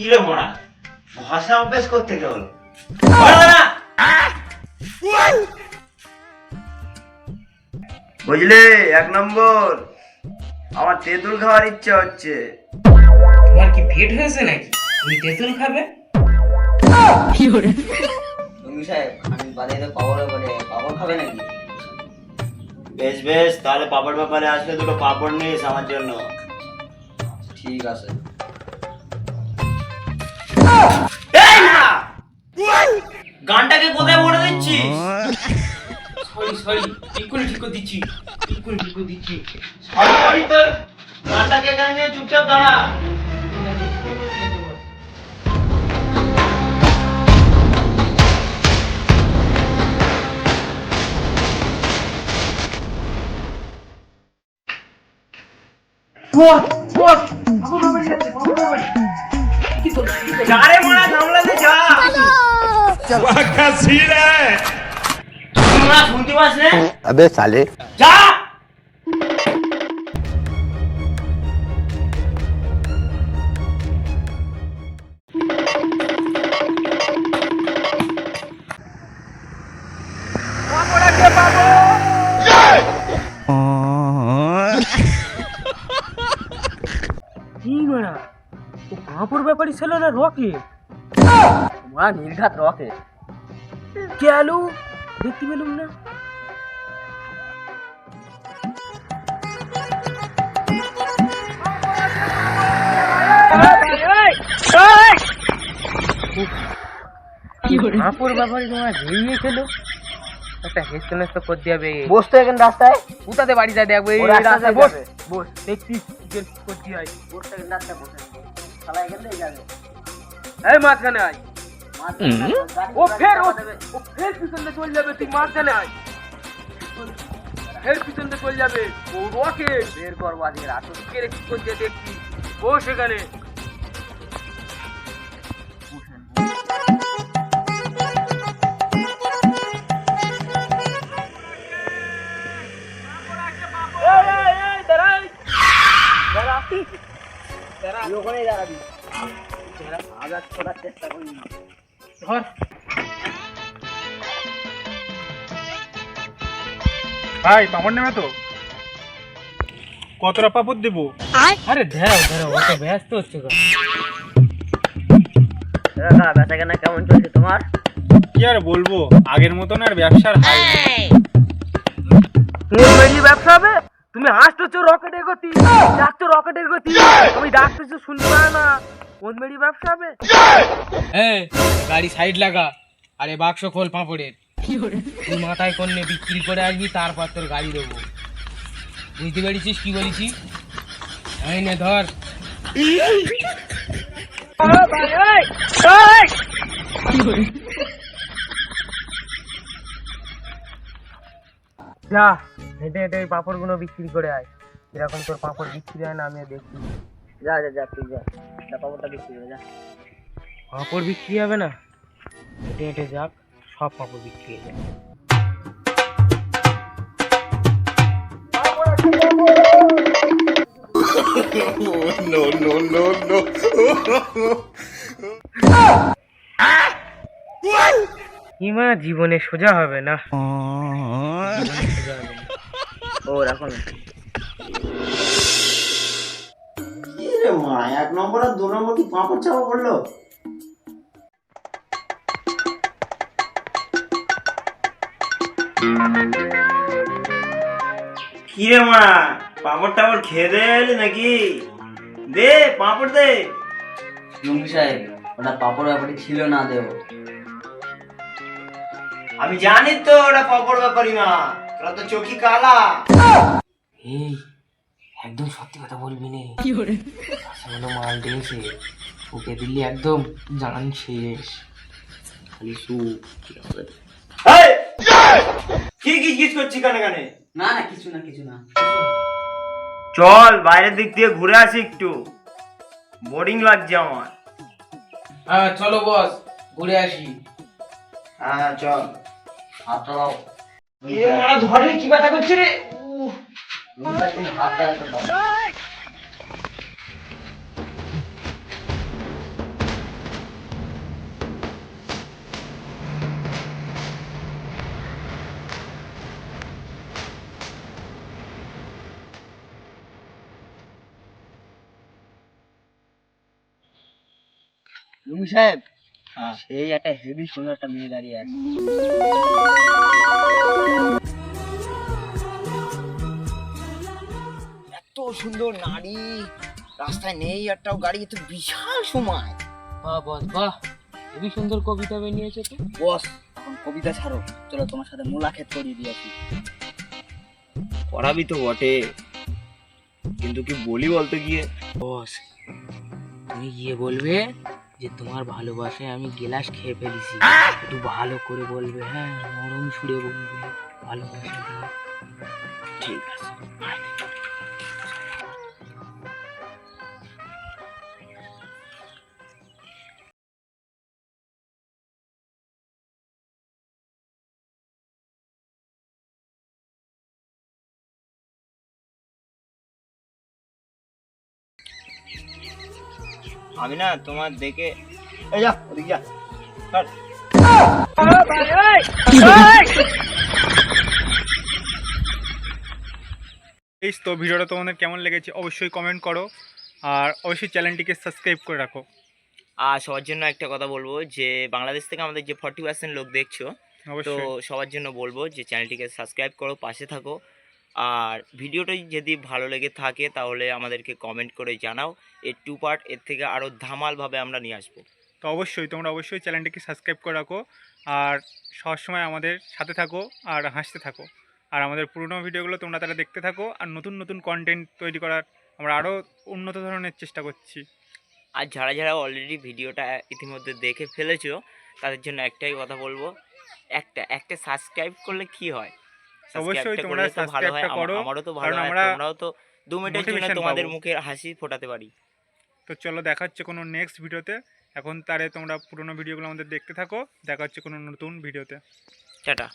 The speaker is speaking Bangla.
কি রে মোড়া ভাষা অভ্যাস করতে গেল। বুঝলে? এক নম্বর আমার তেঁতুল খাওয়ার ইচ্ছা হচ্ছে। তোমার কি পেট হয়েছে নাকি? তুমি তেঁতুল খাবে? কি তুমি সাহেব আমি বাজারে পাপড় করে পাপড় খাবে নাকি? বেশ বেশ তাহলে পাপড় ব্যাপারে আসলে দুটো পাপড় নিস আমার জন্য। ঠিক আছে। এই না! গানটাকে কোথায় পড়ে দিচ্ছিস? সরি সরি ঠিক করে ঠিক করে দিচ্ছি ঠিক করে ঠিক করে দিচ্ছি। সরি সরি তোর গানটাকে এখানে নিয়ে চুপচাপ দাঁড়া। जा रे मोना थामला से जा वाह का सीन है तुम्हारा सुनती बात ने अबे साले जा Demon! পাঁপড় ব্যাপারই ছিল না রকে? মা নির্ঘাত রকে। গেল দেখতে পেলুম না। পাঁপড় ব্যাপারই তোমার ভেঙে খেলো একটা হেস্ত নেস্ত করতে হবে বসতো এখানে রাস্তায়। কোথাতে বাড়ি যায় দেখব রাস্তায় বস বস দেখছি কি করতে হয় বসতো রাস্তায় বসে শালা এখান যাবে এই মাঝখানে আয়। ও ফের ও। ও ফের পিছনে চলে যাবে তুই মাঝখানে আয়। ফের পিছনে চলে যাবে ও রকে বের করব আজকে রাত কে রে কি করছে দেখছি? বস এখানে তুই ওখানেই দাঁড়াবি। আঘাত করার চেষ্টা করি না। ধর। ভাই পাপড় নেবে তো। কতটা পাপড় দেবো? আরে ধরো ধরো ও তো ব্যস্ত হচ্ছে গো। দাদা বেচা কেনা? কেমন চলছে তোমার? কি আর বলব? আগের মতন আর ব্যবসার হাল ব্যবসা হবে? তুমি হাসতেছো রকেটের গতি। যাচ্ছ রকেটের গতি। আমি ডাকতেছো শুনতে পারে না। কোন মেরি ব্যবসা হবে? হ্যাঁ গাড়ি সাইড লাগা। আরে বাক্স খোল পাঁপড়ের। তুই মাথায় করলে বিক্রি করে আসবি তারপর তোর গাড়ি দেবো। বুঝতে পেরেছিস কি বলেছি? এই নে ধর। যা। হেঁটে হেঁটে পাঁপড়গুলো বিক্রি করে আয়। এরকম তোর পাঁপড় বিক্রি হয় না, আমিও দেখি। যা যা যা, তুই যা। যা, পাপড়টা বিক্রি করে যা। পাঁপড় বিক্রি হবে না? হেঁটে হেঁটে যাক, সব পাঁপড় বিক্রি হয়ে হবে না জীবনে সোজা হবে না? ও রাখো না কি? রে মা এক নম্বর আর দু নম্বর কি পাঁপড় চাপা পড়ল? কি রে মা পাঁপড় টাপড় খেয়ে দে এলি নাকি? দে পাঁপড় দে। জঙ্গি সাহেব ওটা পাপড় ব্যাপারই ছিল না দেব। আমি জানি তো ওটা পাঁপড় ব্যাপারই না। তোরা তো চোখি কালা। এই একদম সত্যি কথা বলবি নে। মাল দিয়েছে। ওকে দিল্লি একদম জান শেষ। খালি সু এই! কি গিজ গিজ করছি কানে কানে না না কিছু না কিছু না। চল বাইরের দিক দিয়ে ঘুরে আসি একটু। বোরিং লাগছে আমার। হ্যাঁ চলো বস ঘুরে আসি। হ্যাঁ চল। দাও সাহেব সেই একটা হেভি সুন্দর একটা মেয়ে দাঁড়িয়ে আছে। সুন্দর নারী রাস্তায় নেই একটাও গাড়ি তো বিশাল সময়। বাহ বস বাহ। খুবই সুন্দর কবিতা বানিয়েছে তো। বস এখন কবিতা ছাড়ো চলো তোমার সাথে মোলাক্ষেত করিয়ে দিয়েছি করাবি তো বটে কিন্তু কি বলি বলতে গিয়ে? বস তুমি গিয়ে বলবে যে তোমার ভালোবাসায় আমি গেলাস খেয়ে ফেলেছি। একটু ভালো করে বলবে হ্যাঁ নরম সুরে বলবে ভালোবাসা ঠিক আছে আমি না তোমার দেখে এই যা ওদিকে যা। এই তো ভিডিওটা তোমাদের কেমন লেগেছে অবশ্যই কমেন্ট করো আর অবশ্যই চ্যানেলটিকে সাবস্ক্রাইব করে রাখো। আর সবার জন্য একটা কথা বলব যে বাংলাদেশ থেকে আমাদের যে ফর্টি পার্সেন্ট লোক দেখছ তো সবার জন্য বলব যে চ্যানেলটিকে সাবস্ক্রাইব করো পাশে থাকো আর ভিডিওটা যদি ভালো লেগে থাকে তাহলে আমাদেরকে কমেন্ট করে জানাও। এর টু পার্ট এর থেকে আরও ধামালভাবে আমরা নিয়ে আসব। তো অবশ্যই তোমরা অবশ্যই চ্যানেলটিকে সাবস্ক্রাইব করে রাখো আর সবসময় আমাদের সাথে থাকো আর হাসতে থাকো। আর আমাদের পুরনো ভিডিওগুলো তোমরা তারা দেখতে থাকো আর নতুন নতুন কন্টেন্ট তৈরি করার আমরা আরও উন্নত ধরনের চেষ্টা করছি। আর যারা যারা অলরেডি ভিডিওটা ইতিমধ্যে দেখে ফেলেছো তাদের জন্য একটাই কথা বলব একটা একটা সাবস্ক্রাইব করলে কি হয়? অবশ্যই তোমরা সাবস্ক্রাইবটা করো, আমারও তো ভালো আমরা তোমরাও তো দু মিনিটের জন্য তোমাদের মুখে হাসি ফোটাতে পারি। তো চলো দেখা হচ্ছে কোনো নেক্সট ভিডিওতে এখন তারে তোমরা পুরনো ভিডিওগুলো আমাদের দেখতে থাকো। দেখা হচ্ছে কোনো নতুন ভিডিওতে টাটা।